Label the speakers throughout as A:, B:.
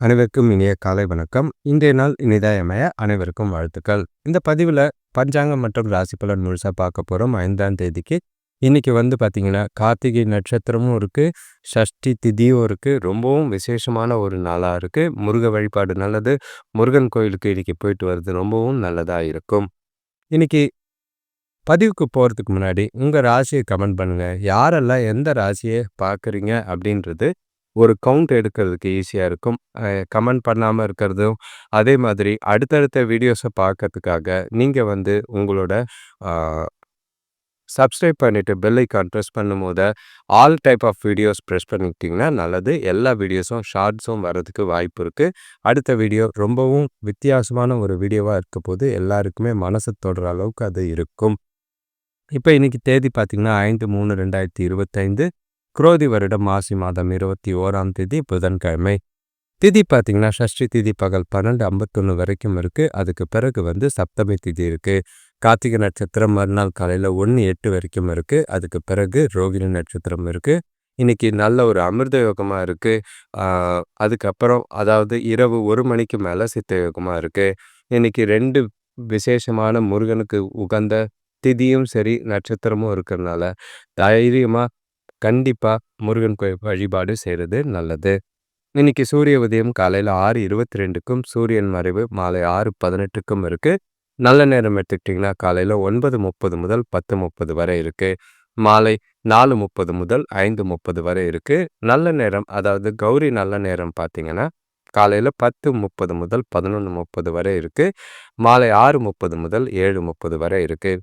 A: அனைவருக்கும் இனிய காலை வணக்கம். இன்றைய நாள் இனிதாயமய அனைவருக்கும் வாழ்த்துக்கள். இந்த பதிவில் பஞ்சாங்கம் மற்றும் ராசி பலன் முழுசாக பார்க்க போகிறோம் ஐந்தாம் தேதிக்கு. இன்றைக்கி வந்து பார்த்திங்கன்னா கார்த்திகை நட்சத்திரமும் இருக்குது ஷஷ்டி திதியும் இருக்குது ரொம்பவும் விசேஷமான ஒரு நாளாக இருக்குது முருக வழிபாடு நல்லது. முருகன் கோயிலுக்கு இன்னைக்கு போயிட்டு வர்றது ரொம்பவும் நல்லதாக இருக்கும். இன்றைக்கி பதிவுக்கு போகிறதுக்கு முன்னாடி உங்கள் ராசியை கமெண்ட் பண்ணுங்கள் யாரெல்லாம் எந்த ராசியை பார்க்குறீங்க அப்படின்றது ஒரு கவுண்ட் எடுக்கிறதுக்கு ஈஸியாக இருக்கும். கமெண்ட் பண்ணாமல் இருக்கிறதும் அதே மாதிரி அடுத்தடுத்த வீடியோஸை பார்க்கறதுக்காக நீங்கள் வந்து உங்களோட சப்ஸ்கிரைப் பண்ணிவிட்டு பெல் ஐக்கான் ப்ரெஸ் பண்ணும்போது all type of videos press பண்ணிக்கிட்டிங்கன்னா நல்லது. எல்லா வீடியோஸும் ஷார்ட்ஸும் வர்றதுக்கு வாய்ப்பு இருக்குது அடுத்த வீடியோ ரொம்பவும் வித்தியாசமான ஒரு வீடியோவாக இருக்க போது எல்லாருக்குமே மனசு தொடுற அளவுக்கு அது இருக்கும். இப்போ இன்றைக்கி தேதி பார்த்திங்கன்னா ஐந்து மூணு ரெண்டாயிரத்தி இருபத்தைந்து. குரோதி வருடம் மாசி மாதம் இருபத்தி ஓராம் தேதி புதன்கிழமை. திதி பார்த்தீங்கன்னா ஷஷ்டி திதி பகல் பன்னெண்டு ஐம்பத்தொன்று வரைக்கும் இருக்குது அதுக்கு பிறகு வந்து சப்தமி திதி இருக்குது கார்த்திகை நட்சத்திரம் மறுநாள் காலையில் ஒன்று எட்டு வரைக்கும் இருக்குது அதுக்கு பிறகு ரோகிணி நட்சத்திரம் இருக்குது இன்னைக்கு நல்ல ஒரு அமிர்த யோகமாக இருக்குது அதுக்கப்புறம் அதாவது இரவு ஒரு மணிக்கு மேலே சித்த யோகமாக இருக்குது இன்னைக்கு ரெண்டு விசேஷமான முருகனுக்கு உகந்த திதியும் சரி நட்சத்திரமும் இருக்கிறதுனால தைரியமாக கண்டிப்பாக முருகன் கோயில் வழிபாடு செய்கிறது நல்லது. இன்னைக்கு சூரிய உதயம் காலையில் ஆறு இருபத்தி ரெண்டுக்கும் சூரியன் மறைவு மாலை ஆறு பதினெட்டுக்கும் இருக்குது நல்ல நேரம் எடுத்துக்கிட்டிங்கன்னா காலையில் ஒன்பது முப்பது முதல் பத்து முப்பது வரை இருக்குது மாலை நாலு முப்பது முதல் ஐந்து முப்பது வரை இருக்குது நல்ல நேரம் அதாவது கௌரி நல்ல நேரம் பார்த்தீங்கன்னா காலையில் பத்து முப்பது முதல் பதினொன்று முப்பது வரை இருக்குது மாலை ஆறு முப்பது முதல் ஏழு முப்பது வரை இருக்குது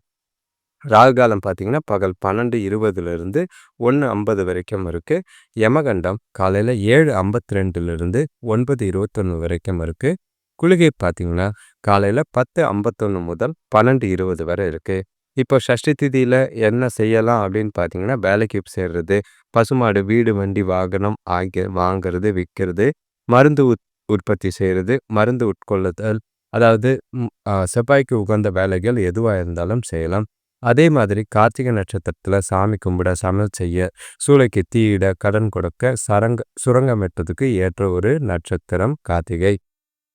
A: ராகு காலம் பார்த்தீங்கன்னா பகல் பன்னெண்டு இருபதுலேருந்து ஒன்று ஐம்பது வரைக்கும் இருக்குது யமகண்டம் காலையில் ஏழு ஐம்பத்தி ரெண்டுலேருந்து ஒன்பது இருபத்தொன்று வரைக்கும் இருக்குது குளிகை பார்த்தீங்கன்னா காலையில் பத்து ஐம்பத்தொன்று முதல் பன்னெண்டு இருபது வரை இருக்குது இப்போ ஷஷ்டி திதியில் என்ன செய்யலாம் அப்படின்னு பார்த்தீங்கன்னா வேலைக்கு சேர்றது பசுமாடு வீடு வண்டி வாகனம் ஆகிய வாங்கிறது விற்கிறது மருந்து உத் உற்பத்தி செய்கிறது மருந்து உட்கொள்ளுதல் அதாவது செவ்வாய்க்கு உகந்த வேலைகள் எதுவாக இருந்தாலும் செய்யலாம். அதே மாதிரி கார்த்திகை நட்சத்திரத்தில் சாமி கும்பிட சமையல் செய்ய சூளைக்கு தீயிட கடன் கொடுக்க சரங்க சுரங்கம் வெட்டுறதுக்கு ஏற்ற ஒரு நட்சத்திரம் கார்த்திகை.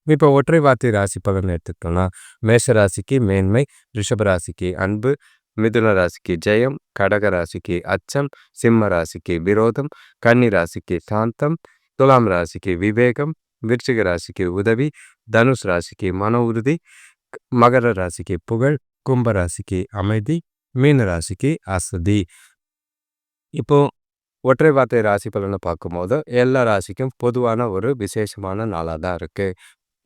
A: இப்போ ஒற்றை வார்த்தை ராசி பலன் எடுத்துக்கிட்டோம்னா மேஷ ராசிக்கு மேன்மை ரிஷப ராசிக்கு அன்பு மிதுன ராசிக்கு ஜெயம் கடக ராசிக்கு அச்சம் சிம்ம ராசிக்கு விரோதம் கன்னி ராசிக்கு சாந்தம் துலாம் ராசிக்கு விவேகம் விருச்சிக ராசிக்கு உதவி தனுஷ் ராசிக்கு மன உறுதி மகர ராசிக்கு புகழ் கும்ப ராசிக்கு அமைதி மீன ராசிக்கு அசதி. இப்போ ஒற்றை வார்த்தை ராசி பலனை பார்க்கும்போது எல்லா ராசிக்கும் பொதுவான ஒரு விசேஷமான நாளாக தான் இருக்குது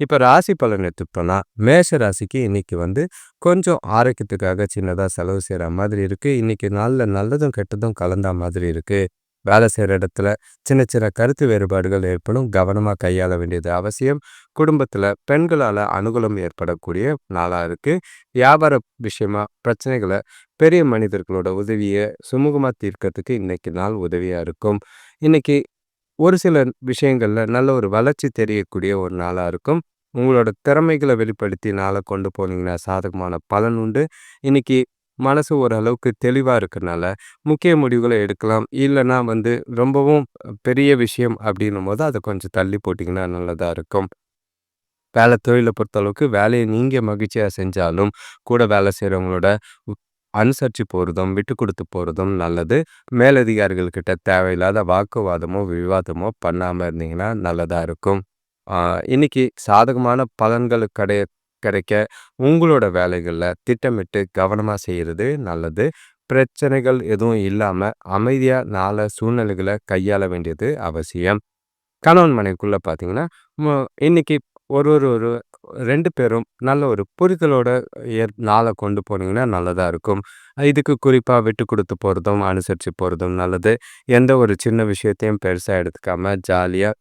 A: இப்போ ராசி பலன் எடுத்துக்கிட்டோம்னா மேஷ ராசிக்கு இன்னைக்கு வந்து கொஞ்சம் ஆரோக்கியத்துக்காக சின்னதாக செலவு செய்கிற மாதிரி இருக்குது இன்னைக்கு நாளில் நல்லதும் கெட்டதும் கலந்த மாதிரி இருக்குது வேலை செய்கிற இடத்துல சின்ன சின்ன கருத்து வேறுபாடுகள் ஏற்படும். கவனமாக கையாள வேண்டியது அவசியம். குடும்பத்தில் பெண்களால் அனுகூலம் ஏற்படக்கூடிய நாளாக இருக்குது வியாபார விஷயமா பிரச்சனைகளை பெரிய மனிதர்களோட உதவியை சுமூகமாக தீர்க்கறதுக்கு இன்றைக்கி நாள் உதவியாக இருக்கும். இன்றைக்கி ஒரு சில விஷயங்களில் நல்ல ஒரு வளர்ச்சி தெரியக்கூடிய ஒரு நாளாக இருக்கும். உங்களோட திறமைகளை வெளிப்படுத்தி நாளை கொண்டு போனீங்கன்னா சாதகமான பலன் உண்டு. இன்றைக்கி மனசு ஓரளவுக்கு தெளிவாக இருக்கிறனால முக்கிய முடிவுகளை எடுக்கலாம். இல்லைன்னா வந்து ரொம்பவும் பெரிய விஷயம் அப்படின்னும் போது அதை கொஞ்சம் தள்ளி போட்டிங்கன்னா நல்லதாக இருக்கும். வேலை தொழிலை பொறுத்தளவுக்கு வேலையை நீங்கள் மகிழ்ச்சியாக செஞ்சாலும் கூட வேலை செய்கிறவங்களோட அனுசரித்து போகிறதும் விட்டு கொடுத்து போகிறதும் நல்லது. மேலதிகாரிகள்கிட்ட தேவையில்லாத வாக்குவாதமோ விவாதமோ பண்ணாமல் இருந்தீங்கன்னா நல்லதாக இருக்கும். இன்னைக்கு சாதகமான பலன்கள் கிடைய கிடைக்க உங்களோட வேலைகளில் திட்டமிட்டு கவனமாக செய்கிறது நல்லது. பிரச்சனைகள் எதுவும் இல்லாமல் அமைதியாக நாள சூழ்நிலைகளை கையாள வேண்டியது அவசியம். கணவன் மனைக்குள்ளே பார்த்தீங்கன்னா இன்றைக்கி ஒரு ஒரு ஒரு ரெண்டு பேரும் நல்ல ஒரு புரிதலோட ஏற் நாளை கொண்டு போனீங்கன்னா நல்லதாக இருக்கும். இதுக்கு குறிப்பாக விட்டு கொடுத்து போகிறதும் அனுசரித்து போகிறதும் நல்லது. எந்த ஒரு சின்ன விஷயத்தையும் பெருசாக எடுத்துக்காமல் ஜாலியாக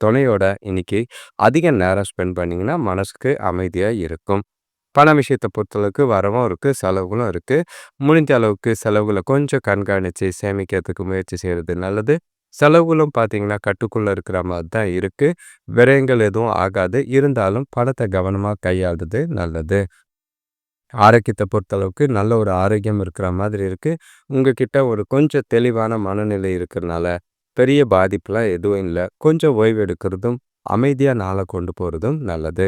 A: துணையோட இன்னைக்கு அதிக நேரம் ஸ்பெண்ட் பண்ணிங்கன்னா மனசுக்கு அமைதியாக இருக்கும். பண விஷயத்தை பொறுத்தளவுக்கு வரவும் இருக்குது செலவுகளும் இருக்குது முடிஞ்ச அளவுக்கு செலவுகளை கொஞ்சம் கண்காணித்து சேமிக்கிறதுக்கு முயற்சி செய்கிறது நல்லது. செலவுகளும் பார்த்தீங்கன்னா கட்டுக்குள்ளே இருக்கிற மாதிரி தான் இருக்குது விரயங்கள் எதுவும் ஆகாது. இருந்தாலும் பணத்தை கவனமாக கையாளுறது நல்லது. ஆரோக்கியத்தை பொறுத்தளவுக்கு நல்ல ஒரு ஆரோக்கியம் இருக்கிற மாதிரி இருக்குது உங்ககிட்ட ஒரு கொஞ்சம் தெளிவான மனநிலை இருக்கிறனால பெரிய பாதிப்புலாம் எதுவும் இல்லை. கொஞ்சம் ஓய்வு எடுக்கிறதும் அமைதியாக நாளை கொண்டு போகிறதும் நல்லது.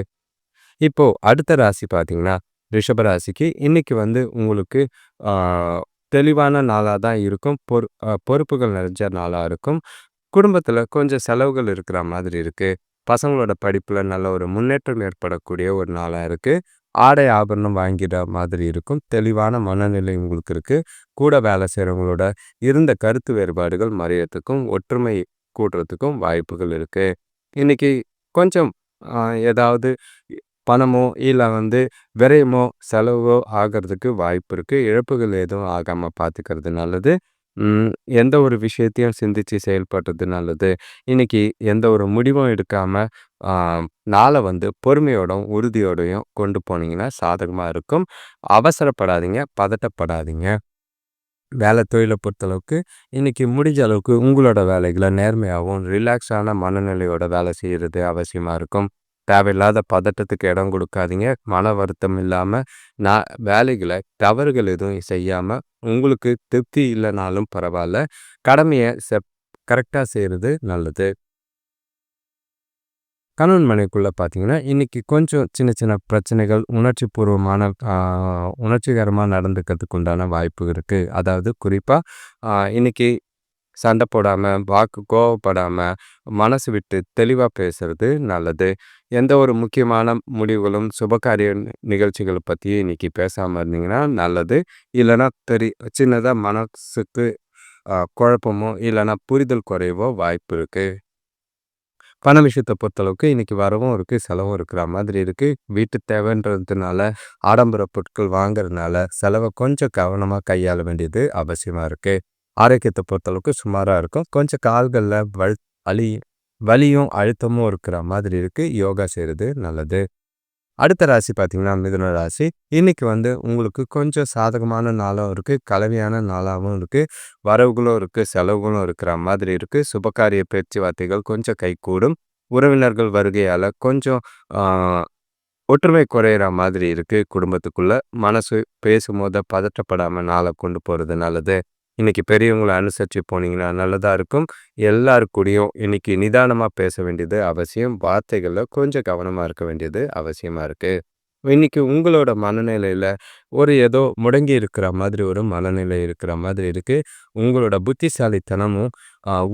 A: இப்போது அடுத்த ராசி பார்த்தீங்கன்னா ரிஷபராசிக்கு இன்னைக்கு வந்து உங்களுக்கு தெளிவான நாளாக தான் இருக்கும். பொறு பொறுப்புகள் நிறைஞ்ச நாளாக இருக்கும். குடும்பத்தில் கொஞ்சம் செலவுகள் இருக்கிற மாதிரி இருக்குது பசங்களோட படிப்பில் நல்ல ஒரு முன்னேற்றம் ஏற்படக்கூடிய ஒரு நாளாக இருக்குது ஆடை ஆபரணம் வாங்கிற மாதிரி இருக்கும். தெளிவான மனநிலை உங்களுக்கு இருக்குது கூட வேலை செய்கிறவங்களோட இருந்த கருத்து வேறுபாடுகள் மறையறதுக்கும் ஒற்றுமை கூட்டுறதுக்கும் வாய்ப்புகள் இருக்குது இன்றைக்கி கொஞ்சம் ஏதாவது பணமோ இல்லை வந்து விரயமோ செலவோ ஆகிறதுக்கு வாய்ப்பு இருக்குது இழப்புகள் எதுவும் ஆகாமல் பார்த்துக்கிறது நல்லது. எந்த ஒரு விஷயத்தையும் சிந்திச்சு செயல்படுறது நல்லது. இன்னைக்கு எந்த ஒரு முடிவும் எடுக்காமல் நாளை வந்து பொறுமையோடும் உறுதியோடையும் கொண்டு போனீங்கன்னா சாதகமாக இருக்கும். அவசரப்படாதீங்க பதட்டப்படாதீங்க. வேலை தொழிலை பொறுத்தளவுக்கு இன்னைக்கு முடிஞ்ச அளவுக்கு உங்களோட வேலைகளை நேர்மையாகவும் ரிலாக்ஸான மனநிலையோட வேலை செய்கிறது அவசியமாக இருக்கும். தேவையில்லாத பதட்டத்துக்கு இடம் கொடுக்காதீங்க. மன வருத்தம் இல்லாமல் நான் வேலைகளை தவறுகள் எதுவும் செய்யாமல் உங்களுக்கு திருப்தி இல்லைனாலும் பரவாயில்ல. கடமையை செப் கரெக்டாக செய்கிறது நல்லது. கணவன் மனைக்குள்ளே பார்த்தீங்கன்னா இன்றைக்கி கொஞ்சம் சின்ன சின்ன பிரச்சனைகள் உணர்ச்சி பூர்வமான உணர்ச்சிகரமாக நடந்துக்கிறதுக்கு உண்டான வாய்ப்பு இருக்குது அதாவது குறிப்பாக இன்றைக்கி சண்டை போடாமல் வாக்கு கோவப்படாமல் மனசு விட்டு தெளிவாக பேசுகிறது நல்லது. எந்த ஒரு முக்கியமான முடிவுகளும் சுபகாரிய நிகழ்ச்சிகளை பற்றி இன்னைக்கு பேசாமல் இருந்தீங்கன்னா நல்லது. இல்லைன்னா தெரி சின்னதாக மனசுக்கு குழப்பமோ இல்லைன்னா புரிதல் குறைவோ வாய்ப்பு இருக்குது பண விஷயத்தை பொறுத்தளவுக்கு இன்றைக்கி வரவும் இருக்குது செலவும் இருக்கிற மாதிரி இருக்குது வீட்டு தேவைன்றதுனால ஆடம்பர பொருட்கள் வாங்குறதுனால செலவை கொஞ்சம் கவனமாக கையாள வேண்டியது அவசியமாக இருக்குது ஆரோக்கியத்தை பொறுத்தளவுக்கு சுமாராக இருக்கும். கொஞ்சம் கால்களில் வல் அழி வலியும் அழுத்தமும் இருக்கிற மாதிரி இருக்குது யோகா செய்கிறது நல்லது. அடுத்த ராசி பார்த்திங்கன்னா மிதுன ராசி. இன்றைக்கி வந்து உங்களுக்கு கொஞ்சம் சாதகமான நாளாகவும் இருக்குது கலவையான நாளாகவும் இருக்குது வரவுகளும் இருக்குது செலவுகளும் இருக்கிற மாதிரி இருக்குது சுபகாரிய பேச்சுவார்த்தைகள் கொஞ்சம் கைகூடும். உறவினர்கள் வருகையால் கொஞ்சம் ஒற்றுமை குறையிற மாதிரி இருக்குது குடும்பத்துக்குள்ளே மனசு பேசும்போது பதற்றப்படாமல் நாளை கொண்டு போகிறது நல்லது. இன்றைக்கி பெரியவங்களை அனுசரித்து போனீங்கன்னா நல்லதாக இருக்கும். எல்லாருக்கூடையும் இன்றைக்கி நிதானமாக பேச வேண்டியது அவசியம். வார்த்தைகளில் கொஞ்சம் கவனமாக இருக்க வேண்டியது அவசியமாக இருக்குது இன்றைக்கி உங்களோட மனநிலையில் ஒரு ஏதோ முடங்கி இருக்கிற மாதிரி ஒரு மனநிலை இருக்கிற மாதிரி இருக்குது உங்களோட புத்திசாலித்தனமும்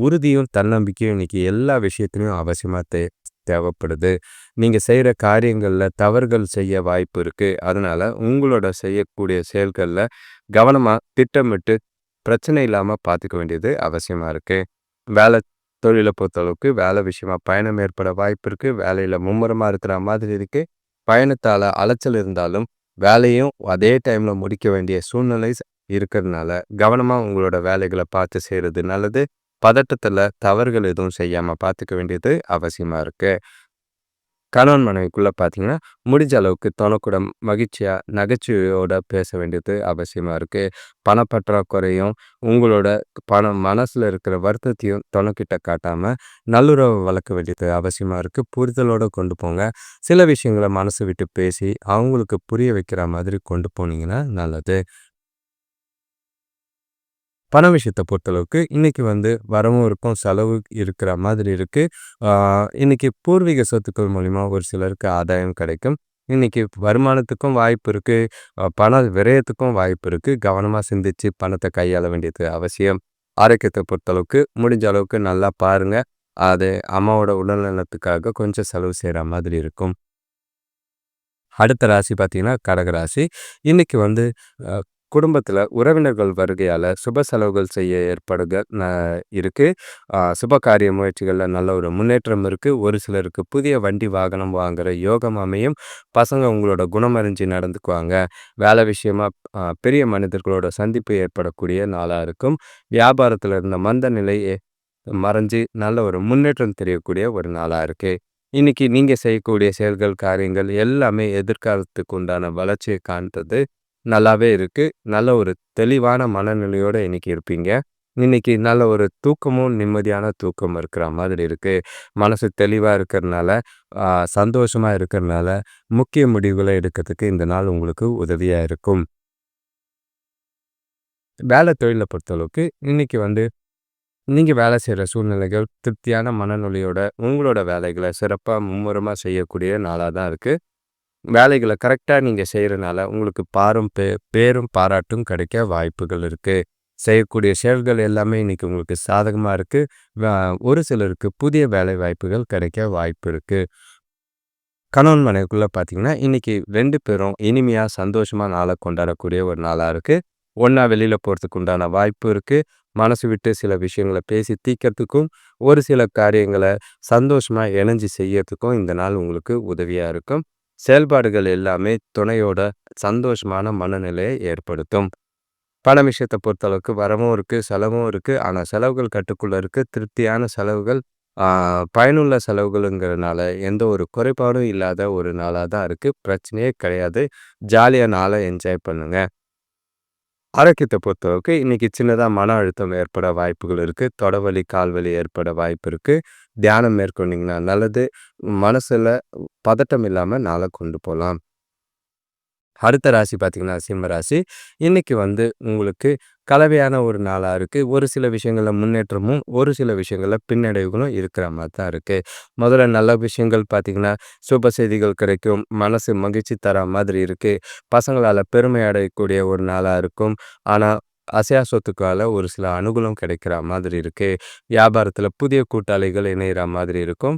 A: உறுதியும் தன்னம்பிக்கையும் இன்னைக்கு எல்லா விஷயத்துலையும் அவசியமாக தே தேவைப்படுது. நீங்கள் செய்கிற காரியங்களில் தவறுகள் செய்ய வாய்ப்பு இருக்குது அதனால் உங்களோட செய்யக்கூடிய செயல்களில் கவனமாக திட்டமிட்டு பிரச்சனை இல்லாமல் பார்த்துக்க வேண்டியது அவசியமாக இருக்குது வேலை தொழிலை பொறுத்தளவுக்கு வேலை விஷயமா பயணம் ஏற்பட வாய்ப்பு இருக்குது வேலையில் மும்முரமாக இருக்கிற மாதிரி இருக்குது பயணத்தால் அலைச்சல் இருந்தாலும் வேலையும் அதே டைமில் முடிக்க வேண்டிய சூழ்நிலை இருக்கிறதுனால கவனமாக உங்களோட வேலைகளை பார்த்து செய்கிறது நல்லது. பதட்டத்தில் தவறுகள் எதுவும் செய்யாமல் பார்த்துக்க வேண்டியது அவசியமாக இருக்குது கணவன் மனைவிக்குள்ளே பார்த்தீங்கன்னா முடிஞ்ச அளவுக்கு தொணக்கூட மகிழ்ச்சியாக நகைச்சுவையோட பேச வேண்டியது அவசியமாக இருக்குது பணப்பற்றாக்குறையும் உங்களோட பணம் மனசில் இருக்கிற வருத்தத்தையும் தொணக்கிட்ட காட்டாமல் நல்லுறவை வளர்க்க வேண்டியது அவசியமாக இருக்குது புரிதலோடு கொண்டு போங்க. சில விஷயங்களை மனசு விட்டு பேசி அவங்களுக்கு புரிய வைக்கிற மாதிரி கொண்டு போனீங்கன்னா நல்லது. பண விஷயத்தை பொறுத்தளவுக்கு இன்றைக்கி வந்து வரவும் இருக்கும் செலவு இருக்கிற மாதிரி இருக்குது இன்றைக்கி பூர்வீக சொத்துக்கள் மூலிமா ஒரு சிலருக்கு ஆதாயம் கிடைக்கும். இன்றைக்கி வருமானத்துக்கும் வாய்ப்பு இருக்குது பண விரயத்துக்கும் வாய்ப்பு இருக்குது கவனமாக சிந்தித்து பணத்தை கையாள வேண்டியது அவசியம். ஆரோக்கியத்தை பொறுத்தளவுக்கு முடிஞ்ச அளவுக்கு நல்லா பாருங்கள் அது அம்மாவோட உடல்நலத்துக்காக கொஞ்சம் செலவு செய்கிற மாதிரி இருக்கும். அடுத்த ராசி பார்த்திங்கன்னா கடகராசி. இன்றைக்கி வந்து குடும்பத்தில் உறவினர்கள் வருகையால் சுப செலவுகள் செய்ய ஏற்படுக இருக்குது சுப காரிய முயற்சிகளில் நல்ல ஒரு முன்னேற்றம் இருக்குது ஒரு சிலருக்கு புதிய வண்டி வாகனம் வாங்குகிற யோகம் அமையும். பசங்க உங்களோட குணமறிஞ்சு நடந்துக்குவாங்க. வேலை விஷயமா பெரிய மனிதர்களோட சந்திப்பு ஏற்படக்கூடிய நாளாக இருக்கும். வியாபாரத்தில் இருந்த மந்த நிலையை மறைஞ்சு நல்ல ஒரு முன்னேற்றம் தெரியக்கூடிய ஒரு நாளாக இருக்குது இன்றைக்கி நீங்கள் செய்யக்கூடிய செயல்கள் காரியங்கள் எல்லாமே எதிர்காலத்துக்கு உண்டான வளர்ச்சியை காண்றது நல்லாவே இருக்குது நல்ல ஒரு தெளிவான மனநிலையோடு இன்றைக்கி இருப்பீங்க. இன்றைக்கி நல்ல ஒரு தூக்கமும் நிம்மதியான தூக்கம் இருக்கிற மாதிரி இருக்குது மனசு தெளிவாக இருக்கிறதுனால சந்தோஷமாக இருக்கிறதுனால முக்கிய முடிவுகளை எடுக்கிறதுக்கு இந்த நாள் உங்களுக்கு உதவியாக இருக்கும். வேலை தொழிலை பொறுத்தளவுக்கு இன்றைக்கி வந்து நீங்கள் வேலை செய்கிற சூழ்நிலைகள் திருப்தியான மனநிலையோட உங்களோட வேலைகளை சிறப்பாக மும்முரமாக செய்யக்கூடிய நாளாக தான் இருக்குது வேலைகளை கரெக்டாக நீங்கள் செய்கிறனால உங்களுக்கு பாரும் பே பேரும் பாராட்டும் கிடைக்க வாய்ப்புகள் இருக்குது செய்யக்கூடிய செயல்கள் எல்லாமே இன்றைக்கி உங்களுக்கு சாதகமாக இருக்குது ஒரு சிலருக்கு புதிய வேலை வாய்ப்புகள் கிடைக்க வாய்ப்பு இருக்குது கணவன் மனைவிக்குள்ளே பார்த்தீங்கன்னா இன்றைக்கி ரெண்டு பேரும் இனிமையாக சந்தோஷமாக நாளை கொண்டாடக்கூடிய ஒரு நாளாக இருக்குது ஒன்றா வெளியில் போகிறதுக்கு உண்டான வாய்ப்பு இருக்குது மனசு விட்டு சில விஷயங்களை பேசி தீக்கிறதுக்கும் ஒரு சில காரியங்களை சந்தோஷமாக இணைஞ்சு செய்யறதுக்கும் இந்த நாள் உங்களுக்கு உதவியாக இருக்கும். செயல்பாடுகள் எல்லாமே துணையோட சந்தோஷமான மனநிலையை ஏற்படுத்தும். பண விஷயத்தை பொறுத்தளவுக்கு வரவும் இருக்குது செலவும் இருக்குது ஆனால் செலவுகள் கட்டுக்குள்ளே இருக்குது திருப்தியான செலவுகள் பயனுள்ள செலவுகளுங்கிறதுனால எந்த ஒரு குறைபாடும் இல்லாத ஒரு நாளாக தான் இருக்குது பிரச்சனையே கிடையாது. ஜாலியாக நாளை என்ஜாய் பண்ணுங்கள் ஆரோக்கியத்தை பொறுத்தவரைக்கும் இன்றைக்கி சின்னதாக மன அழுத்தம் ஏற்பட வாய்ப்புகள் இருக்குது தொடவலி கால்வலி ஏற்பட வாய்ப்பு இருக்குது தியானம் மேற்கொண்டிங்கன்னா நல்லது. மனசில் பதட்டம் இல்லாமல் நாளை கொண்டு போகலாம் அடுத்த ராசி பார்த்திங்கன்னா சிம்ம ராசி. இன்றைக்கி வந்து உங்களுக்கு கலவையான ஒரு நாளாக இருக்குது ஒரு சில விஷயங்களில் முன்னேற்றமும் ஒரு சில விஷயங்களில் பின்னடைவுகளும் இருக்கிற மாதிரி தான் இருக்குது முதல்ல நல்ல விஷயங்கள் பார்த்திங்கன்னா சுப செய்திகள் கிடைக்கும் மனசு மகிழ்ச்சி தர மாதிரி இருக்குது பசங்களால் பெருமை அடையக்கூடிய ஒரு நாளாக இருக்கும். ஆனால் அசையா சொத்துக்கால ஒரு சில அனுகூலம் கிடைக்கிற மாதிரி இருக்குது வியாபாரத்தில் புதிய கூட்டாளிகள் இணைகிற மாதிரி இருக்கும்.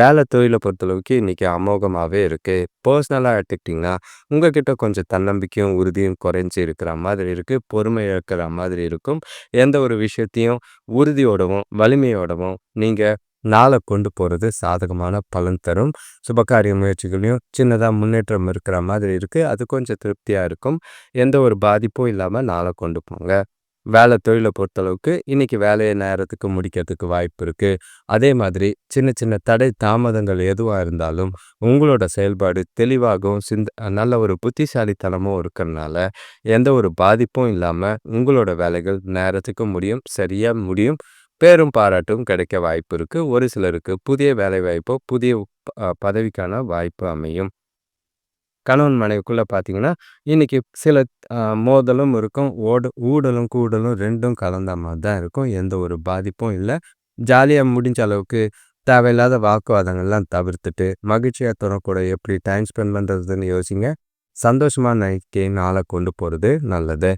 A: வேலை தொழிலை பொறுத்தளவுக்கு இன்றைக்கி அமோகமாகவே இருக்குது பர்சனலாக எடுத்துக்கிட்டிங்கன்னா உங்ககிட்ட கொஞ்சம் தன்னம்பிக்கையும் உறுதியும் குறைஞ்சி இருக்கிற மாதிரி இருக்குது பொறுமை இழக்கிற மாதிரி இருக்கும். எந்த ஒரு விஷயத்தையும் உறுதியோடவும் வலிமையோடவும் நீங்கள் நாளை கொண்டு போகிறது சாதகமான பலன் தரும். சுபகாரிய முயற்சிகளையும் சின்னதாக முன்னேற்றம் இருக்கிற மாதிரி இருக்குது அது கொஞ்சம் திருப்தியாக இருக்கும். எந்த ஒரு பாதிப்பும் இல்லாமல் நாளை கொண்டு போங்க. வேலை தொழிலை பொறுத்தளவுக்கு இன்றைக்கி வேலையை நேரத்துக்கு முடிக்கிறதுக்கு வாய்ப்பு இருக்குது அதே மாதிரி சின்ன சின்ன தடை தாமதங்கள் எதுவாக இருந்தாலும் உங்களோட செயல்பாடு தெளிவாகவும் சிந்த நல்ல ஒரு புத்திசாலித்தனமும் இருக்கிறனால எந்த ஒரு பாதிப்பும் இல்லாமல் உங்களோட வேலைகள் நேரத்துக்கு முடியும் சரியாக முடியும். பேரும் பாராட்டும் கிடைக்க வாய்ப்பு இருக்குது ஒரு சிலருக்கு புதிய வேலை வாய்ப்போ புதிய பதவிக்கான வாய்ப்பு அமையும். கணவன் மனைவிக்குள்ளே பார்த்தீங்கன்னா இன்றைக்கி சில மோதலும் இருக்கும். ஓடு ஊடலும் கூடலும் ரெண்டும் கலந்த மாதிரி தான் இருக்கும். எந்த ஒரு பாதிப்பும் இல்லை. ஜாலியாக முடிஞ்ச அளவுக்கு தேவையில்லாத வாக்குவாதங்கள்லாம் தவிர்த்துட்டு மகிழ்ச்சியாக தரக்கூட எப்படி டைம் ஸ்பெண்ட் பண்ணுறதுன்னு யோசிங்க. சந்தோஷமாக நைக்கே நாளை கொண்டு போகிறது நல்லது.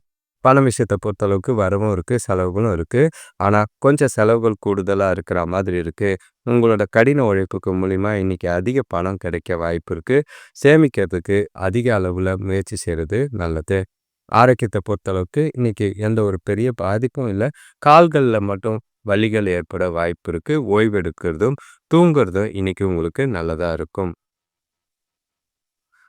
A: பணம் விஷயத்தை பொறுத்தளவுக்கு வரவும் இருக்குது செலவுகளும் இருக்குது ஆனால் கொஞ்சம் செலவுகள் கூடுதலாக இருக்கிற மாதிரி இருக்குது உங்களோட கடின உழைப்புக்கு மூலிமா இன்றைக்கி அதிக பணம் கிடைக்க வாய்ப்பு இருக்குது சேமிக்கிறதுக்கு அதிக அளவில் முயற்சி செய்கிறது நல்லது. ஆரோக்கியத்தை பொறுத்தளவுக்கு இன்றைக்கி எந்த ஒரு பெரிய பாதிப்பும் இல்லை. கால்களில் மட்டும் வலிகள் ஏற்பட வாய்ப்பு இருக்குது ஓய்வெடுக்கிறதும் தூங்குறதும் இன்றைக்கி உங்களுக்கு நல்லதாக இருக்கும்.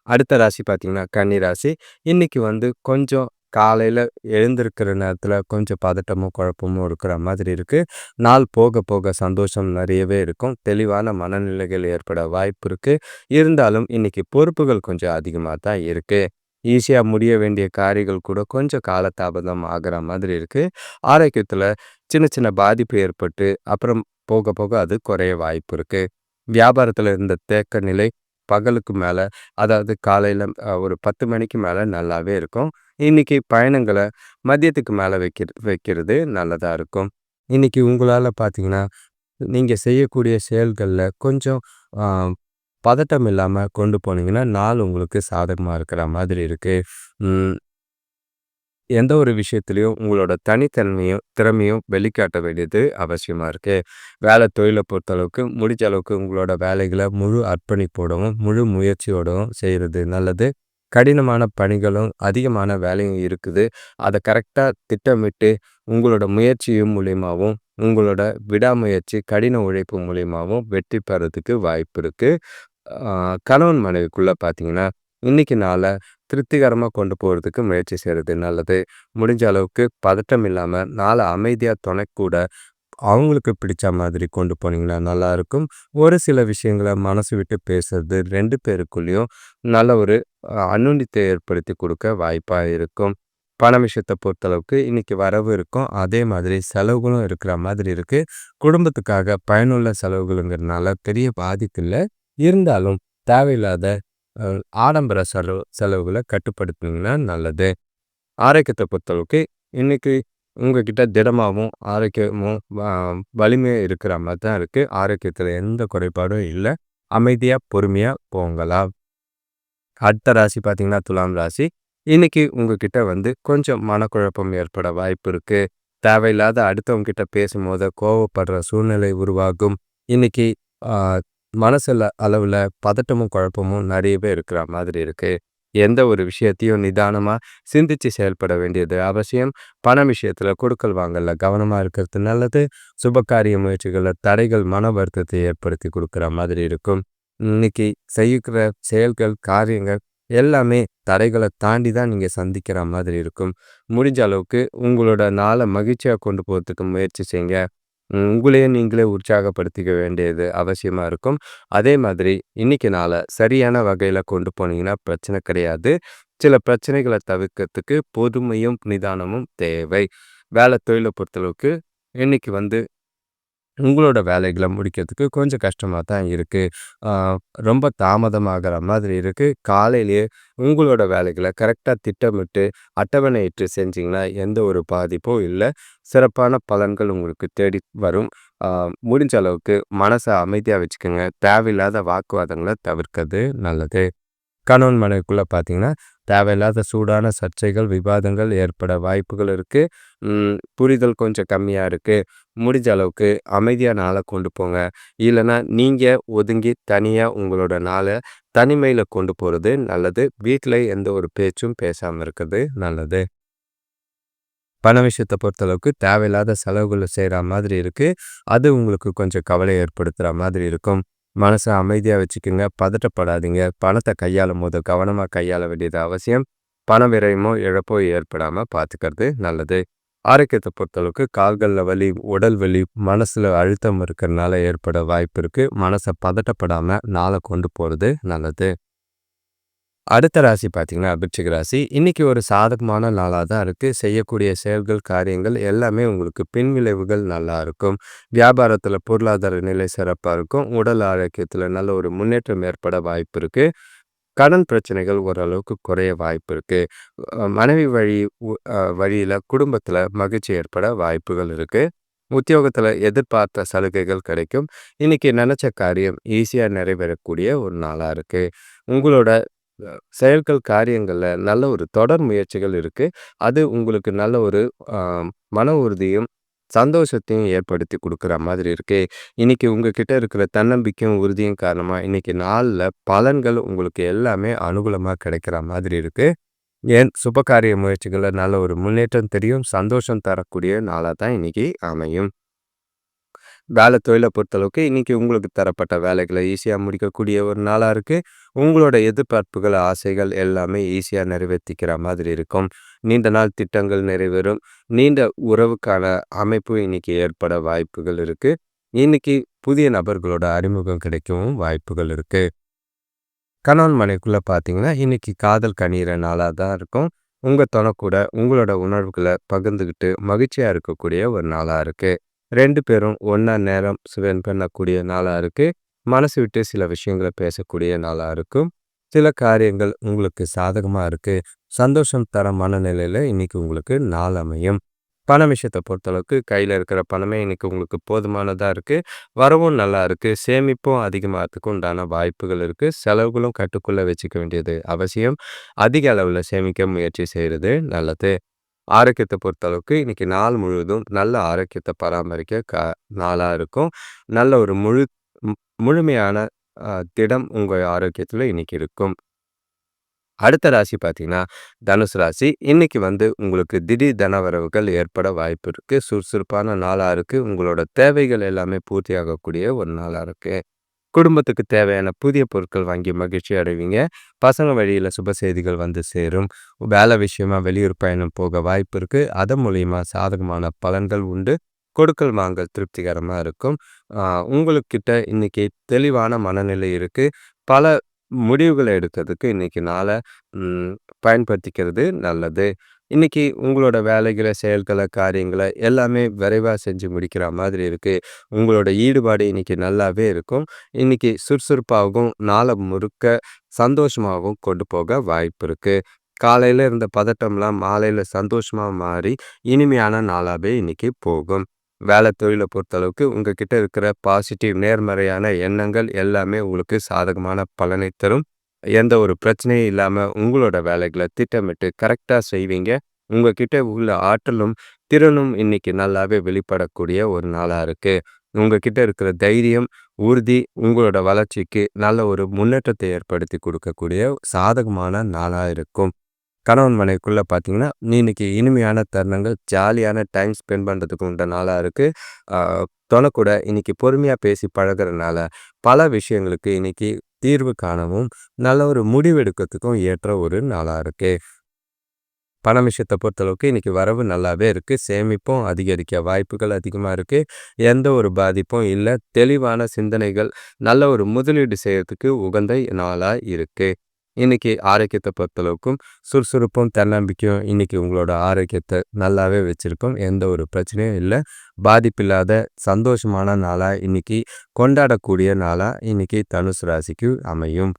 A: அடுத்த ராசி பார்த்திங்கன்னா கன்னி ராசி இன்றைக்கி வந்து கொஞ்சம் காலையில் எழுந்திருக்கிற நேரத்தில் கொஞ்சம் பதட்டமும் குழப்பமும் இருக்கிற மாதிரி இருக்குது நாள் போக போக சந்தோஷம் நிறையவே இருக்கும். தெளிவான மனநிலைகள் ஏற்பட வாய்ப்பு இருக்குது இருந்தாலும் இன்றைக்கி பொறுப்புகள் கொஞ்சம் அதிகமாக தான் இருக்குது ஈஸியாக முடிய வேண்டிய காரியங்கள் கூட கொஞ்சம் காலதாபதம் ஆகிற மாதிரி இருக்குது ஆரோக்கியத்தில் சின்ன சின்ன பாதிப்பு ஏற்பட்டு அப்புறம் போக போக அது குறைய வாய்ப்பு இருக்குது வியாபாரத்தில் இருந்த தேக்க நிலை பகலுக்கு மேலே அதாவது காலையில் ஒரு பத்து மணிக்கு மேலே நல்லாவே இருக்கும். இன்றைக்கி பயணங்களை மதியத்துக்கு மேலே வைக்கிற வைக்கிறது நல்லதாக இருக்கும். இன்றைக்கி உங்களால் பார்த்தீங்கன்னா நீங்கள் செய்யக்கூடிய செயல்களில் கொஞ்சம் பதட்டம் இல்லாமல் கொண்டு போனீங்கன்னா நாள் உங்களுக்கு சாதகமாக இருக்கிற மாதிரி இருக்குது எந்த ஒரு விஷயத்துலையும் உங்களோட தனித்தன்மையும் திறமையும் வெளிக்காட்ட வேண்டியது அவசியமாக இருக்குது வேலை தொழிலை பொறுத்தளவுக்கு முடிஞ்ச அளவுக்கு உங்களோட வேலைகளை முழு அர்ப்பணிப்போடவும் முழு முயற்சியோடவும் செய்கிறது நல்லது. கடினமான பணிகளும் அதிகமான வேலையும் இருக்குது. அதை கரெக்டாக திட்டமிட்டு உங்களோட முயற்சியும் மூலியமாகவும் உங்களோட விடாமுயற்சி கடின உழைப்பு மூலியமாகவும் வெற்றி பெறதுக்கு வாய்ப்பு இருக்குது கணவன் மனைவிக்குள்ளே பார்த்தீங்கன்னா இன்னைக்கு நாளை திருப்திகரமாக கொண்டு போகிறதுக்கு முயற்சி செய்கிறது நல்லது. முடிஞ்ச அளவுக்கு பதட்டம் இல்லாமல் நாளை அமைதியாக துணைக்கூட அவங்களுக்கு பிடிச்ச மாதிரி கொண்டு போனீங்கன்னா நல்லாயிருக்கும். ஒரு சில விஷயங்களை மனசு விட்டு பேசுறது ரெண்டு பேருக்குள்ளேயும் நல்ல ஒரு அனுநித்தை ஏற்படுத்தி கொடுக்க வாய்ப்பாக இருக்கும். பண விஷயத்தை பொறுத்தளவுக்கு இன்றைக்கி வரவு இருக்கும். அதே மாதிரி செலவுகளும் இருக்கிற மாதிரி இருக்குது குடும்பத்துக்காக பயனுள்ள செலவுகளுங்கிறதுனால பெரிய பாதிப்பு இல்லை. இருந்தாலும் தேவையில்லாத ஆடம்பர செலவு செலவுகளை கட்டுப்படுத்தினீங்கன்னா நல்லது. ஆரோக்கியத்தை பொறுத்தளவுக்கு இன்றைக்கி உங்ககிட்ட திடமாகவும் ஆரோக்கியமும் வலிமையும் இருக்கிற மாதிரி தான் இருக்குது ஆரோக்கியத்தில் எந்த குறைபாடும் இல்லை. அமைதியாக பொறுமையாக போங்கலாம் அடுத்த ராசி பார்த்தீங்கன்னா துலாம் ராசி. இன்னைக்கு உங்ககிட்ட வந்து கொஞ்சம் மனக்குழப்பம் ஏற்பட வாய்ப்பு இருக்குது தேவையில்லாத அடுத்தவங்ககிட்ட பேசும்போது கோவப்படுற சூழ்நிலை உருவாகும். இன்னைக்கு மனசில் அளவில் பதட்டமும் குழப்பமும் நிறையவே இருக்கிற மாதிரி இருக்குது எந்த ஒரு விஷயத்தையும் நிதானமாக சிந்தித்து செயல்பட வேண்டியது அவசியம். பண விஷயத்தில் கொடுக்கல் வாங்கல கவனமாக இருக்கிறது நல்லது. சுபகாரிய முயற்சிகளில் தடைகள் மன வருத்தத்தை ஏற்படுத்தி கொடுக்குற மாதிரி இருக்கும். இன்னைக்கு செய்கிற செயல்கள் காரியங்கள் எல்லாமே தடைகளை தாண்டி தான் நீங்கள் சந்திக்கிற மாதிரி இருக்கும். முடிஞ்ச அளவுக்கு உங்களோட நாளை மகிழ்ச்சியாக கொண்டு போகிறதுக்கு முயற்சி செய்யுங்க. உங்களையே நீங்களே உற்சாகப்படுத்திக்க வேண்டியது அவசியமாக இருக்கும். அதே மாதிரி இன்னைக்கு நாளை சரியான வகையில் கொண்டு போனீங்கன்னா பிரச்சனை கிடையாது. சில பிரச்சனைகளை தவிர்க்கிறதுக்கு பொறுமையும் நிதானமும் தேவை. வேலை தொழிலை பொறுத்தளவுக்கு இன்னைக்கு வந்து உங்களோட வேலைகளை முடிக்கிறதுக்கு கொஞ்சம் கஷ்டமாக தான் இருக்குது ரொம்ப தாமதமாகிற மாதிரி இருக்குது காலையிலேயே உங்களோட வேலைகளை கரெக்டாக திட்டமிட்டு அட்டவணையிட்டு செஞ்சிங்கன்னா எந்த ஒரு பாதிப்பும் இல்லை. சிறப்பான பலன்கள் உங்களுக்கு தேடி வரும். முடிஞ்ச அளவுக்கு மனசை அமைதியாக வச்சுக்கோங்க. தேவையில்லாத வாக்குவாதங்களை தவிர்க்கிறது நல்லது. கணவன் மனைவிக்குள்ளே பார்த்தீங்கன்னா தேவையில்லாத சூடான சர்ச்சைகள் விவாதங்கள் ஏற்பட வாய்ப்புகள் இருக்குது புரிதல் கொஞ்சம் கம்மியாக இருக்குது முடிஞ்ச அளவுக்கு அமைதியாக நாளை கொண்டு போங்க. இல்லைன்னா நீங்கள் ஒதுங்கி தனியாக உங்களோட நாளை தனிமையில் கொண்டு போகிறது நல்லது. வீட்டில் எந்த ஒரு பேச்சும் பேசாமல் இருக்கிறது நல்லது. பண விஷயத்தை பொறுத்தளவுக்கு தேவையில்லாத செலவுகளை செய்கிற மாதிரி இருக்குது அது உங்களுக்கு கொஞ்சம் கவலை ஏற்படுத்துகிற மாதிரி இருக்கும். மனசை அமைதியாக வச்சுக்கோங்க. பதட்டப்படாதீங்க. பணத்தை கையாளும் போது கவனமாக கையாள வேண்டியது அவசியம். பண விரயமோ இழப்போ ஏற்படாமல் பார்த்துக்கிறது நல்லது. ஆரோக்கியத்தை பொறுத்தளவுக்கு கால்களில் வலி உடல் வலி மனசில் அழுத்தம் இருக்கிறனால ஏற்பட வாய்ப்பு இருக்குது மனசை பதட்டப்படாமல் நாளை கொண்டு போகிறது நல்லது. அடுத்த ராசி பார்த்தீங்கன்னா அபிட்சிக ராசி. இன்றைக்கி ஒரு சாதகமான நாளாக தான் இருக்குது செய்யக்கூடிய செயல்கள் காரியங்கள் எல்லாமே உங்களுக்கு பின் விளைவுகள் நல்லா இருக்கும். வியாபாரத்தில் பொருளாதார நிலை சிறப்பாக இருக்கும். உடல் ஆரோக்கியத்தில் நல்ல ஒரு முன்னேற்றம் ஏற்பட வாய்ப்பு இருக்குது கடன் பிரச்சனைகள் ஓரளவுக்கு குறைய வாய்ப்பு இருக்குது மனைவி வழி வழியில் குடும்பத்தில் மகிழ்ச்சி ஏற்பட வாய்ப்புகள் இருக்குது உத்தியோகத்தில் எதிர்பார்த்த சலுகைகள் கிடைக்கும். இன்னைக்கு நினச்ச காரியம் ஈஸியாக நிறைவேறக்கூடிய ஒரு நாளாக இருக்குது உங்களோட செயல்கள் காரியங்களில் நல்ல ஒரு தொடர் முயற்சிகள் இருக்குது அது உங்களுக்கு நல்ல ஒரு மன உறுதியும் சந்தோஷத்தையும் ஏற்படுத்தி கொடுக்குற மாதிரி இருக்கு. இன்னைக்கு உங்ககிட்ட இருக்கிற தன்னம்பிக்கையும் உறுதியும் காரணமாக இன்னைக்கு நாளில் பலன்கள் உங்களுக்கு எல்லாமே அனுகூலமாக கிடைக்கிற மாதிரி இருக்கு. ஏன் சுபகாரிய முயற்சிகளில் நல்ல ஒரு முன்னேற்றம் தெரியும் சந்தோஷம் தரக்கூடிய நாளாக தான் இன்னைக்கு அமையும். வேலை தொழிலை பொறுத்தளவுக்கு இன்றைக்கி உங்களுக்கு தரப்பட்ட வேலைகளை ஈஸியாக முடிக்கக்கூடிய ஒரு நாளாக இருக்குது உங்களோட எதிர்பார்ப்புகள் ஆசைகள் எல்லாமே ஈஸியாக நிறைவேற்றிக்கிற மாதிரி இருக்கும். நீண்ட நாள் திட்டங்கள் நிறைவேறும். நீண்ட உறவுக்கான அமைப்பு இன்னைக்கு ஏற்பட வாய்ப்புகள் இருக்குது இன்னைக்கு புதிய நபர்களோட அறிமுகம் கிடைக்கவும் வாய்ப்புகள் இருக்குது கணவன் மனைக்குள்ளே பார்த்தீங்கன்னா இன்னைக்கு காதல் கணிகிற நாளாக தான் இருக்கும். உங்கள் தொணக்கூட உங்களோட உணர்வுகளை பகிர்ந்துக்கிட்டு மகிழ்ச்சியாக இருக்கக்கூடிய ஒரு நாளாக இருக்குது ரெண்டு பேரும் ஒன்றா நேரம் ஸ்பெண்ட் பண்ணக்கூடிய நாளாக இருக்குது மனசு விட்டு சில விஷயங்களை பேசக்கூடிய நாளாக இருக்கும். சில காரியங்கள் உங்களுக்கு சாதகமாக இருக்குது சந்தோஷம் தர மனநிலையில் இன்றைக்கி உங்களுக்கு நாள் அமையும். பண விஷயத்தை பொறுத்தளவுக்கு கையில் இருக்கிற பணமே இன்றைக்கி உங்களுக்கு போதுமானதாக இருக்குது வரவும் நல்லா இருக்குது சேமிப்பும் அதிகமாகிறதுக்கு உண்டான வாய்ப்புகள் இருக்குது செலவுகளும் கட்டுக்குள்ளே வச்சுக்க வேண்டியது அவசியம். அதிக அளவில் சேமிக்க முயற்சி செய்கிறது நல்லது. ஆரோக்கியத்தை பொறுத்த அளவுக்கு இன்றைக்கி நாள் முழுவதும் நல்ல ஆரோக்கியத்தை பராமரிக்க க நாளாக இருக்கும். நல்ல ஒரு முழு முழுமையான திடம் உங்கள் ஆரோக்கியத்தில் இன்னைக்கு இருக்கும். அடுத்த ராசி பார்த்தீங்கன்னா தனுசு ராசி. இன்னைக்கு வந்து உங்களுக்கு திடீர் தனவரவுகள் ஏற்பட வாய்ப்பு இருக்குது சுறுசுறுப்பான நாளாக இருக்குது உங்களோட தேவைகள் எல்லாமே பூர்த்தி ஆகக்கூடிய ஒரு நாளாக இருக்குது குடும்பத்துக்கு தேவையான புதிய பொருட்கள் வாங்கி மகிழ்ச்சி அடைவீங்க. பசங்க வழியில் சுப செய்திகள் வந்து சேரும். வேலை விஷயமா வெளியூர் பயணம் போக வாய்ப்பு இருக்குது அதன் மூலியமாக சாதகமான பலன்கள் உண்டு. கொடுக்கல் வாங்கல் திருப்திகரமாக இருக்கும். உங்களுக்கிட்ட இன்னைக்கு தெளிவான மனநிலை இருக்குது பல முடிவுகளை எடுக்கிறதுக்கு இன்னைக்கு நாளை பயன்படுத்திக்கிறது நல்லது. இன்னைக்கு உங்களோட வேலைகளை செயல்களை காரியங்களை எல்லாமே விரைவாக செஞ்சு முடிக்கிற மாதிரி இருக்குது உங்களோட ஈடுபாடு இன்னைக்கு நல்லாவே இருக்கும். இன்னைக்கு சுறுசுறுப்பாகவும் நாளை முறுக்க சந்தோஷமாகவும் கொண்டு போக வாய்ப்பு இருக்குது காலையில் இருந்த பதட்டம்லாம் மாலையில் சந்தோஷமாக மாறி இனிமையான நாளாகவே இன்னைக்கு போகும். வேலை தொழிலை பொறுத்தளவுக்கு உங்ககிட்ட இருக்கிற பாசிட்டிவ் நேர்மறையான எண்ணங்கள் எல்லாமே உங்களுக்கு சாதகமான பலனை தரும். எந்த ஒரு பிரச்சனையும் இல்லாமல் உங்களோட வேலைகளை திட்டமிட்டு கரெக்டாக செய்வீங்க. உங்ககிட்ட உள்ள ஆற்றலும் திறனும் இன்னைக்கு நல்லாவே வெளிப்படக்கூடிய ஒரு நாளாக இருக்குது உங்ககிட்ட இருக்கிற தைரியம் உறுதி உங்களோட வளர்ச்சிக்கு நல்ல ஒரு முன்னேற்றத்தை ஏற்படுத்தி கொடுக்கக்கூடிய சாதகமான நாளாக இருக்கும். கணவன் மனைவிக்குள்ளே பார்த்தீங்கன்னா இன்னைக்கு இனிமையான தருணங்கள் ஜாலியான டைம் ஸ்பெண்ட் பண்ணுறதுக்கு உண்ட நாளாக இருக்குது தொணக்கூட இன்னைக்கு பொறுமையாக பேசி பழகிறனால பல விஷயங்களுக்கு இன்னைக்கு தீர்வு காணவும் நல்ல ஒரு முடிவெடுக்கிறதுக்கும் ஏற்ற ஒரு நாளாக இருக்குது பண விஷயத்தை பொறுத்தளவுக்கு இன்னைக்கு வரவு நல்லாவே இருக்குது சேமிப்பும் அதிகரிக்க வாய்ப்புகள் அதிகமாக இருக்குது எந்த ஒரு பாதிப்பும் இல்லை. தெளிவான சிந்தனைகள் நல்ல ஒரு முதலீடு செய்கிறதுக்கு உகந்த நாளாக இருக்குது இன்னைக்கு ஆரோக்கியத்தை பொறுத்தளவுக்கும் சுறுசுறுப்பும் தன்னம்பிக்கையும் இன்னைக்கு உங்களோட ஆரோக்கியத்தை நல்லாவே வச்சுருக்கும். எந்த ஒரு பிரச்சனையும் இல்லை. பாதிப்பில்லாத சந்தோஷமான நாளாக இன்றைக்கி கொண்டாடக்கூடிய நாளாக இன்னைக்கு தனுசு ராசிக்கு அமையும்.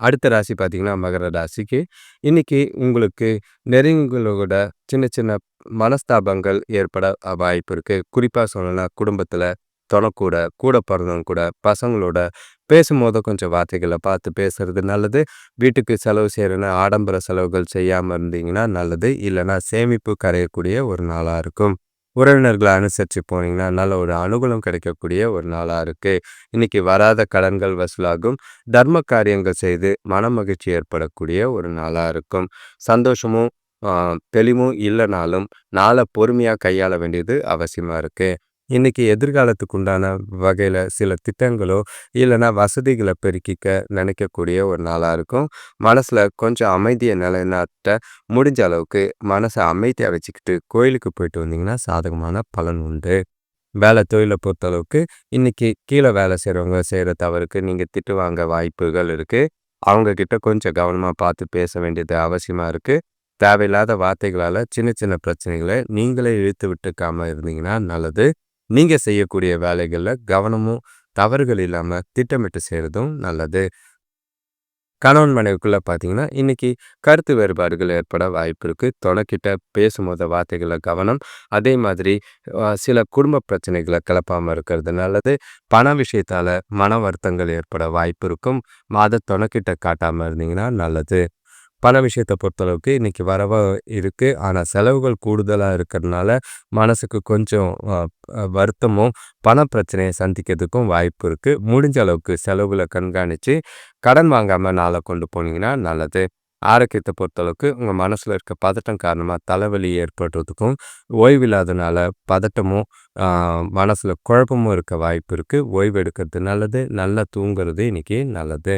A: அடுத்த ராசி பார்த்தீங்கன்னா மகர ராசிக்கு. இன்றைக்கி உங்களுக்கு நெருங்களோட சின்ன சின்ன மனஸ்தாபங்கள் ஏற்பட வாய்ப்பு இருக்குது குறிப்பாக சொல்லலாம் குடும்பத்தில் தொணக்கூட கூட பிறந்தவங்க கூட பசங்களோட பேசும்போது கொஞ்சம் வார்த்தைகளை பார்த்து பேசுறது நல்லது. வீட்டுக்கு செலவு செய்கிறனா ஆடம்பர செலவுகள் செய்யாமல் இருந்தீங்கன்னா நல்லது. இல்லைன்னா சேமிப்பு கரையக்கூடிய ஒரு நாளாக இருக்கும். உறவினர்களை அனுசரித்து போனீங்கன்னா நல்ல ஒரு அனுகூலம் கிடைக்கக்கூடிய ஒரு நாளாக இருக்குது இன்றைக்கி வராத கடன்கள் வசூலாகும். தர்ம காரியங்கள் செய்து மன மகிழ்ச்சி ஏற்படக்கூடிய ஒரு நாளாக இருக்கும். சந்தோஷமும் தெளிவும் இல்லைனாலும் நாளை பொறுமையாக கையாள வேண்டியது அவசியமாக இருக்குது இன்றைக்கி எதிர்காலத்துக்கு உண்டான வகையில் சில திட்டங்களோ இல்லைன்னா வசதிகளை பெருக்கிக்க நினைக்கக்கூடிய ஒரு நாளாக இருக்கும். மனசில் கொஞ்சம் அமைதியை நிலைநாட்ட முடிஞ்ச அளவுக்கு மனசை அமைதியாக வச்சுக்கிட்டு கோயிலுக்கு போயிட்டு வந்தீங்கன்னா சாதகமான பலன் உண்டு. வேலை தொழிலை பொறுத்தளவுக்கு இன்றைக்கி கீழே வேலை செய்கிறவங்க செய்கிற தவறுக்கு நீங்கள் திட்டு வாங்க வாய்ப்புகள் இருக்குது அவங்கக்கிட்ட கொஞ்சம் கவனமாக பார்த்து பேச வேண்டியது அவசியமாக இருக்குது தேவையில்லாத வார்த்தைகளால் சின்ன சின்ன பிரச்சனைகளை நீங்களே இழுத்து விட்டுக்காமல் இருந்தீங்கன்னா நல்லது. நீங்கள் செய்யக்கூடிய வேலைகளில் கவனமும் தவறுகள் இல்லாமல் திட்டமிட்டு செய்கிறதும் நல்லது. கணவன் மனைவிக்குள்ளே பார்த்தீங்கன்னா இன்றைக்கி கருத்து வேறுபாடுகள் ஏற்பட வாய்ப்பு இருக்குது தொலைக்கிட்ட பேசும்போது வார்த்தைகளை கவனம் அதே மாதிரி சில குடும்ப பிரச்சனைகளை கிளப்பாமல் இருக்கிறது நல்லது. பண விஷயத்தால் மன வருத்தங்கள் ஏற்பட வாய்ப்பு இருக்கும். மாத தொலைக்கிட்ட காட்டாமல் இருந்தீங்கன்னா நல்லது. பண விஷயத்தை பொறுத்தளவுக்கு இன்றைக்கி வரவா இருக்குது ஆனால் செலவுகள் கூடுதலாக இருக்கிறதுனால மனசுக்கு கொஞ்சம் வருத்தமும் பண பிரச்சனையை சந்திக்கிறதுக்கும் வாய்ப்பு இருக்குது முடிஞ்ச அளவுக்கு செலவுகளை கண்காணித்து கடன் வாங்காமல் நாளை கொண்டு போனீங்கன்னா நல்லது. ஆரோக்கியத்தை பொறுத்தளவுக்கு உங்கள் மனசில் இருக்க பதட்டம் காரணமாக தலைவலி ஏற்படுறதுக்கும் ஓய்வில்லாதனால பதட்டமும் மனசில் குழப்பமும் இருக்க வாய்ப்பு இருக்குது ஓய்வு எடுக்கிறது நல்லது நல்லா தூங்குறது இன்றைக்கி நல்லது.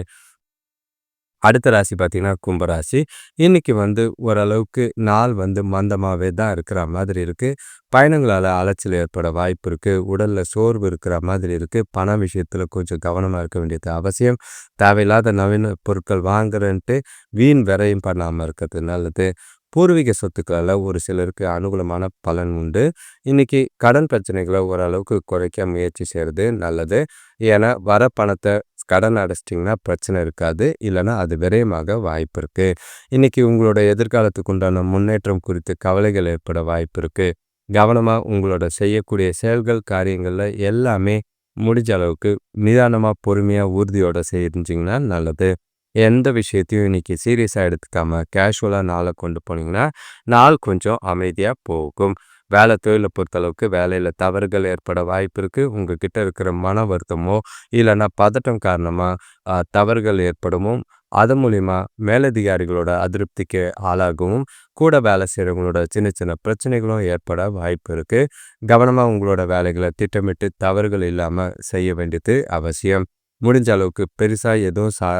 A: அடுத்த ராசி பார்த்தீங்கன்னா கும்பராசி இன்னைக்கு வந்து ஓரளவுக்கு நாள் வந்து மந்தமாகவே தான் இருக்கிற மாதிரி இருக்குது பயணங்களால் அலைச்சல் ஏற்பட வாய்ப்பு இருக்குது உடலில் சோர்வு இருக்கிற மாதிரி இருக்குது பண விஷயத்தில் கொஞ்சம் கவனமாக இருக்க வேண்டியது அவசியம். தேவையில்லாத நவீன பொருட்கள் வாங்குறேன்ட்டு வீண் விரையும் பண்ணாமல் இருக்கிறது நல்லது. பூர்வீக சொத்துக்களால் ஒரு சிலருக்கு அனுகூலமான பலன் உண்டு. இன்னைக்கு கடன் பிரச்சனைகளை ஓரளவுக்கு குறைக்க முயற்சி செய்கிறது நல்லது. ஏன்னா வர பணத்தை கடன் அடைச்சிட்டிங்கன்னா பிரச்சனை இருக்காது. இல்லைன்னா அது விரயமாக வாய்ப்பு இருக்குது இன்றைக்கி உங்களோட எதிர்காலத்துக்கு உண்டான முன்னேற்றம் குறித்து கவலைகள் ஏற்பட வாய்ப்பு இருக்குது கவனமாக உங்களோட செய்யக்கூடிய செயல்கள் காரியங்களில் எல்லாமே முடிஞ்ச அளவுக்கு நிதானமாக பொறுமையாக உறுதியோடு செஞ்சிங்கன்னா நல்லது. எந்த விஷயத்தையும் இன்றைக்கி சீரியஸாக எடுத்துக்காமல் கேஷுவலாக நாளை கொண்டு போனீங்கன்னா நாள் கொஞ்சம் அமைதியாக போகும். வேலை தொழிலை பொறுத்தளவுக்கு வேலையில் தவறுகள் ஏற்பட வாய்ப்பு இருக்குது உங்கள்கிட்ட இருக்கிற மன வருத்தமோ இல்லைன்னா பதட்டம் காரணமாக தவறுகள் ஏற்படவும் அது மூலிமா மேலதிகாரிகளோட அதிருப்திக்கு ஆளாகவும் கூட வேலை செய்கிறவங்களோட சின்ன சின்ன பிரச்சனைகளும் ஏற்பட வாய்ப்பு இருக்குது கவனமாக உங்களோட வேலைகளை திட்டமிட்டு தவறுகள் இல்லாமல் செய்ய வேண்டியது அவசியம். முடிஞ்ச அளவுக்கு பெருசாக எதுவும் சா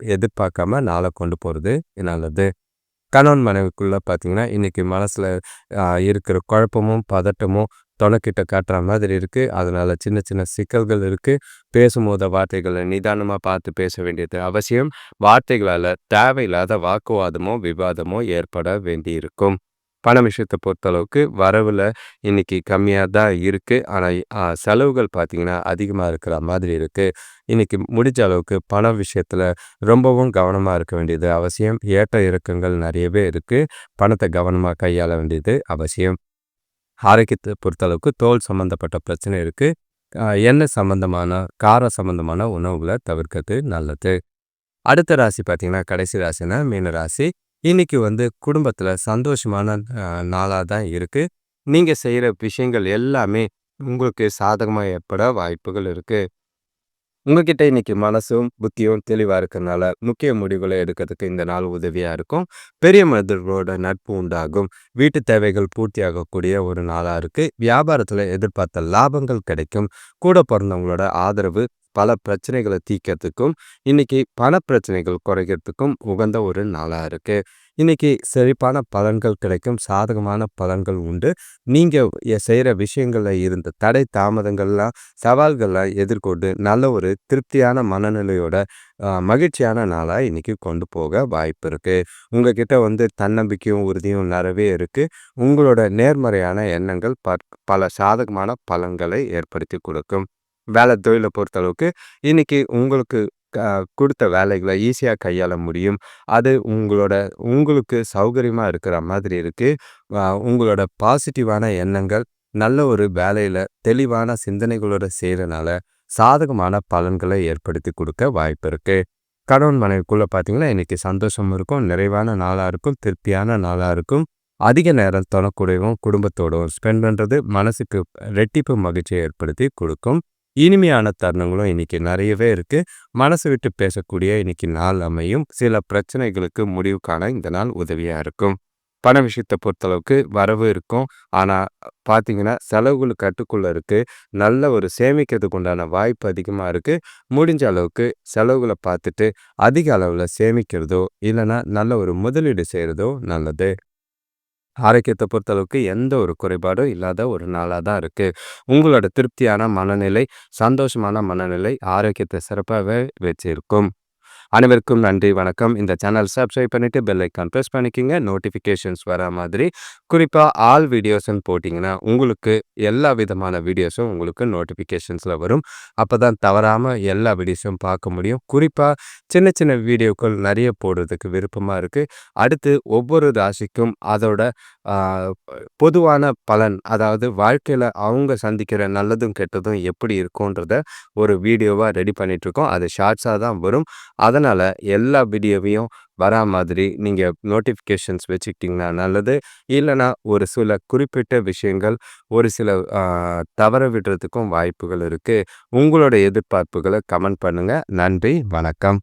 A: எதிர்பார்க்காம நாளை கொண்டு போகிறது நல்லது. கணவன் மனைவிக்குள்ளே பார்த்தீங்கன்னா இன்றைக்கி மனசில் இருக்கிற குழப்பமும் பதட்டமும் தொலைக்கிட்ட காட்டுற மாதிரி இருக்குது அதனால் சின்ன சின்ன சிக்கல்கள் இருக்குது பேசும்போது வார்த்தைகளை நிதானமாக பார்த்து பேச வேண்டியது அவசியம். வார்த்தைகளால் தேவையில்லாத வாக்குவாதமோ விவாதமோ ஏற்பட வேண்டியிருக்கும். பண விஷயத்தை பொறுத்தளவுக்கு வரவில் இன்றைக்கி கம்மியாக தான் இருக்குது ஆனால் செலவுகள் பார்த்திங்கன்னா அதிகமாக இருக்கிற மாதிரி இருக்குது இன்றைக்கி முடிஞ்ச அளவுக்கு பண விஷயத்தில் ரொம்பவும் கவனமாக இருக்க வேண்டியது அவசியம். ஏற்ற இறக்கங்கள் நிறையவே இருக்குது பணத்தை கவனமாக கையாள வேண்டியது அவசியம். ஆரோக்கியத்தை பொறுத்தளவுக்கு தோல் சம்மந்தப்பட்ட பிரச்சனை இருக்குது எண்ணெய் சம்மந்தமான காரம் சம்மந்தமான உணவுகளை தவிர்க்கிறது நல்லது. அடுத்த ராசி பார்த்திங்கன்னா கடைசி ராசினா மீன ராசி. இன்னைக்கு வந்து குடும்பத்தில் சந்தோஷமான நாளாக தான் இருக்குது நீங்கள் செய்கிற விஷயங்கள் எல்லாமே உங்களுக்கு சாதகமாக ஏற்பட வாய்ப்புகள் இருக்குது உங்ககிட்ட இன்னைக்கு மனசும் புத்தியும் தெளிவாக இருக்கிறதுனால முக்கிய முடிவுகளை எடுக்கிறதுக்கு இந்த நாள் உதவியாக இருக்கும். பெரிய மனிதர்களோட நட்பு உண்டாகும். வீட்டு தேவைகள் பூர்த்தியாகக்கூடிய ஒரு நாளாக இருக்குது வியாபாரத்தில் எதிர்பார்த்த லாபங்கள் கிடைக்கும். கூட பிறந்தவங்களோட ஆதரவு பல பிரச்சனைகளை தீர்க்கறதுக்கும் இன்னைக்கு பண பிரச்சனைகள் குறைக்கிறதுக்கும் உகந்த ஒரு நாளாக இருக்குது இன்னைக்கு செழிப்பான பலன்கள் கிடைக்கும் சாதகமான பலன்கள் உண்டு. நீங்கள் செய்கிற விஷயங்களில் இருந்த தடை தாமதங்கள்லாம் சவால்கள்லாம் எதிர்கொண்டு நல்ல ஒரு திருப்தியான மனநிலையோட மகிழ்ச்சியான நாளாக இன்னைக்கு கொண்டு போக வாய்ப்பு இருக்குது உங்ககிட்ட வந்து தன்னம்பிக்கையும் உறுதியும் நிறைவே இருக்குது உங்களோட நேர்மறையான எண்ணங்கள் ப பல சாதகமான பலன்களை ஏற்படுத்தி கொடுக்கும். வேலை தொழிலை பொறுத்தளவுக்கு இன்றைக்கி உங்களுக்கு க கொடுத்த வேலைகளை ஈஸியாக கையாள முடியும். அது உங்களோட உங்களுக்கு சௌகரியமாக இருக்கிற மாதிரி இருக்குது உங்களோட பாசிட்டிவான எண்ணங்கள் நல்ல ஒரு வேலையில் தெளிவான சிந்தனைகளோட செய்கிறனால சாதகமான பலன்களை ஏற்படுத்தி கொடுக்க வாய்ப்பு இருக்குது கணவன் மனைவிக்குள்ளே பார்த்தீங்கன்னா இன்றைக்கி சந்தோஷம் இருக்கும் நிறைவான நாளாக இருக்கும் திருப்தியான நாளாக இருக்கும். அதிக நேரம் தொடக்கூடியவும் குடும்பத்தோடும் ஸ்பெண்ட் பண்ணுறது மனசுக்கு ரெட்டிப்பு மகிழ்ச்சியை ஏற்படுத்தி கொடுக்கும். இனிமையான தருணங்களும் இன்னைக்கு நிறையவே இருக்குது மனசு விட்டு பேசக்கூடிய இன்னைக்கு நாள் அமையும். சில பிரச்சனைகளுக்கு முடிவு காண இந்த நாள் உதவியாக இருக்கும். பண விஷயத்தை பொறுத்தளவுக்கு வரவு இருக்கும். ஆனால் பார்த்தீங்கன்னா செலவுகள் கட்டுக்குள்ளே இருக்குது நல்ல ஒரு சேமிக்கிறதுக்கு உண்டான வாய்ப்பு அதிகமாக இருக்குது முடிஞ்ச அளவுக்கு செலவுகளை பார்த்துட்டு அதிக அளவில் சேமிக்கிறதோ இல்லைன்னா நல்ல ஒரு முதலீடு செய்கிறதோ நல்லது. ஆரோக்கியத்தை பொறுத்தளவுக்கு எந்த ஒரு குறைபாடும் இல்லாத ஒரு நாளாக தான் இருக்குது உங்களோட திருப்தியான மனநிலை சந்தோஷமான மனநிலை ஆரோக்கியத்தை சிறப்பாகவே வச்சுருக்கும். அனைவருக்கும் நன்றி வணக்கம். இந்த சேனல் சப்ஸ்கிரைப் பண்ணிவிட்டு பெல் ஐக்கான் ப்ரெஸ் பண்ணிக்கிங்க. நோட்டிஃபிகேஷன்ஸ் வர மாதிரி. குறிப்பாக ஆல் வீடியோஸ்ன்னு போட்டிங்கன்னா உங்களுக்கு எல்லா விதமான வீடியோஸும் உங்களுக்கு நோட்டிஃபிகேஷன்ஸில் வரும். அப்போ தான் தவறாமல் எல்லா வீடியோஸும் பார்க்க முடியும். குறிப்பாக சின்ன சின்ன வீடியோக்கள் நிறைய போடுறதுக்கு விருப்பமாக இருக்குது அடுத்து ஒவ்வொரு ராசிக்கும் அதோட பொதுவான பலன் அதாவது வாழ்க்கையில் அவங்க சந்திக்கிற நல்லதும் கெட்டதும் எப்படி இருக்கும்ன்றத ஒரு வீடியோவாக ரெடி பண்ணிகிட்ருக்கோம் அது ஷார்ட்ஸாக தான் வரும். அதனால் எல்லா வீடியோவையும் வரா மாதிரி நீங்கள் நோட்டிஃபிகேஷன்ஸ் வச்சுக்கிட்டிங்கன்னா நல்லது. இல்லைனா ஒரு சில குறிப்பிட்ட விஷயங்கள் ஒரு சில தவற விடுறதுக்கும் வாய்ப்புகள் இருக்குது உங்களோட எதிர்பார்ப்புகளை கமெண்ட் பண்ணுங்கள் நன்றி வணக்கம்.